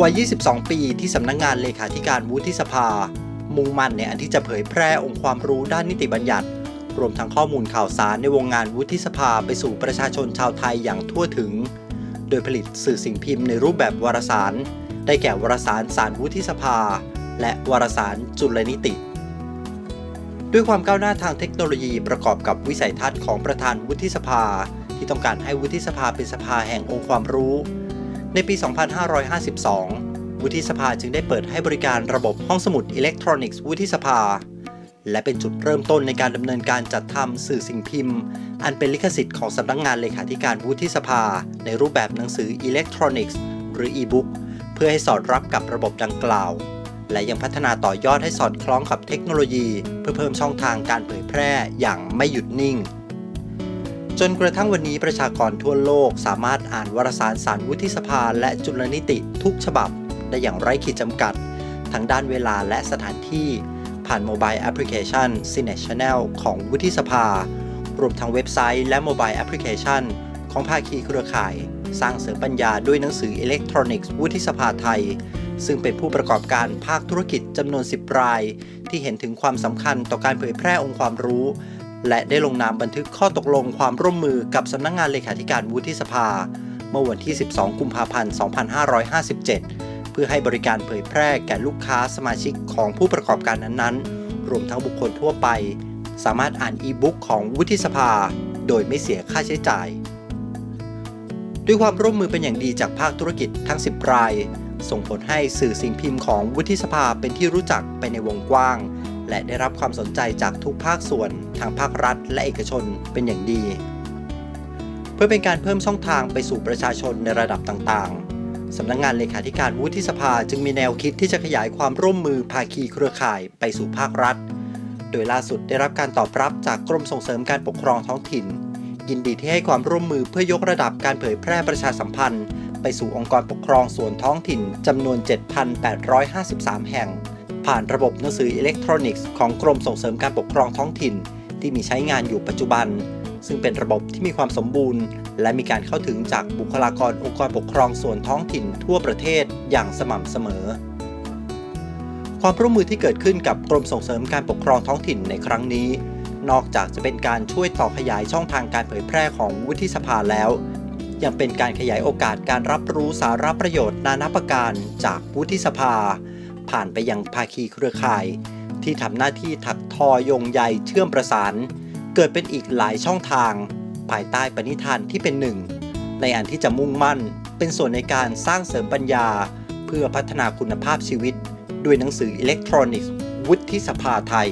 กว่า 22 ปีที่สำนักงงานเลขาธิการวุฒิสภา มุ่งมั่นในอันที่จะเผยแพร่องค์ความรู้ด้านนิติบัญญัติ รวมทั้งข้อมูลข่าวสารในวงงานวุฒิสภาไปสู่ประชาชนชาวไทยอย่างทั่วถึง โดยผลิตสื่อสิ่งพิมพ์ในรูปแบบวารสาร ได้แก่วารสารสารวุฒิสภา และวารสารจุลนิติ ด้วยความก้าวหน้าทางเทคโนโลยีประกอบกับวิสัยทัศน์ของประธานวุฒิสภา ที่ต้องการให้วุฒิสภาเป็นสภาแห่งองค์ความรู้ ในปี 2552 วุฒิสภาจึงได้เปิดให้บริการระบบห้องสมุดอิเล็กทรอนิกส์วุฒิสภา และเป็นจุดเริ่มต้นในการดำเนินการจัดทำสื่อสิ่งพิมพ์ อันเป็นลิขสิทธิ์ของสำนักงงานเลขาธิการวุฒิสภา ในรูปแบบหนังสืออิเล็กทรอนิกส์หรืออีบุ๊กเพื่อให้สอดรับกับระบบดังกล่าว และยังพัฒนาต่อยอดให้สอดคล้องกับเทคโนโลยี เพื่อเพิ่มช่องทางการเผยแพร่อย่างไม่หยุดนิ่ง จนกระทั่งวันนี้ประชากรทั่วโลกสามารถอ่านวารสารสารวุฒิสภาและจุลนิติทุกฉบับ ได้อย่างไร้ขีดจำกัด ทั้งด้านเวลาและสถานที่ ผ่านโมบายแอปพลิเคชัน c i n e Channel ของวุฒิสภารวมทั้งเว็บไซต์และโมบายแอปพลิเคชัน ของภาคีเครือข่าย สร้างเสริมปัญญาด้วยหนังสืออิเล็กทรอนิกส์วุฒิสภาไทย ซึ่งเป็นผู้ประกอบการภาคธุรกิจจำนวน 10 ราย ที่เห็นถึงความสำคัญต่อการเผยแพร่องค์ความรู้ และได้ลงนามบันทึกข้อตกลงความร่วมมือกับสำนักงงานเลขาธิการวุฒิสภา เมื่อวันที่ 12 กุมภาพันธ์ 2557 เพื่อให้บริการเผยแพร่แก่ลูกค้าสมาชิกของผู้ประกอบการนั้นๆ รวมทั้งบุคคลทั่วไป สามารถอ่านอีบุ๊กของวุฒิสภา โดยไม่เสียค่าใช้จ่าย ด้วยความร่วมมือเป็นอย่างดีจากภาคธุรกิจทั้ง 10 ราย ส่งผลให้สื่อสิ่งพิมพ์ของวุฒิสภาเป็นที่รู้จักไปในวงกว้าง และได้รับความสนใจจากทุกภาคส่วน ทางภาครัฐ และเอกชนเป็นอย่างดี เพื่อเป็นการเพิ่มช่องทางไปสู่ประชาชนในระดับต่างๆ สำนักงงานเลขาธิการวุฒิสภาจึงมีแนวคิดที่จะขยายความร่วมมือภาคีเครือข่ายไปสู่ภาครัฐ โดยล่าสุดได้รับการตอบรับจากกรมส่งเสริมการปกครองท้องถิ่น ยินดีที่ให้ความร่วมมือเพื่อยกระดับการเผยแพร่ประชาสัมพันธ์ ไปสู่องค์กรปกครองส่วนท้องถิ่นจำนวน 7,853 แห่ง ผ่านระบบหนังสืออิเล็กทรอนิกส์ของกรมส่งเสริมการปกครองท้องถิ่น ที่มีใช้งานอยู่ปัจจุบัน ซึ่งเป็นระบบที่มีความสมบูรณ์ และมีการเข้าถึงจากบุคลากรองค์กรปกครองส่วนท้องถิ่นทั่วประเทศอย่างสม่ำเสมอ ความร่วมมือที่เกิดขึ้นกับกรมส่งเสริมการปกครองท้องถิ่นในครั้งนี้ นอกจากจะเป็นการช่วยต่อขยายช่องทางการเผยแพร่ของวุฒิสภาแล้ว ยังเป็นการขยายโอกาสการรับรู้สาระประโยชน์นานาประการจากวุฒิสภา ผ่านไปยังภาคีเครือข่าย ที่ทำหน้าที่ถักทอยงใยเชื่อมประสาน เกิดเป็นอีกหลายช่องทาง ภายใต้ปณิธานที่เป็นหนึ่ง ในอันที่จะมุ่งมั่น เป็นส่วนในการสร้างเสริมปัญญา เพื่อพัฒนาคุณภาพชีวิต ด้วยหนังสืออิเล็กทรอนิกส์ วุฒิสภาไทย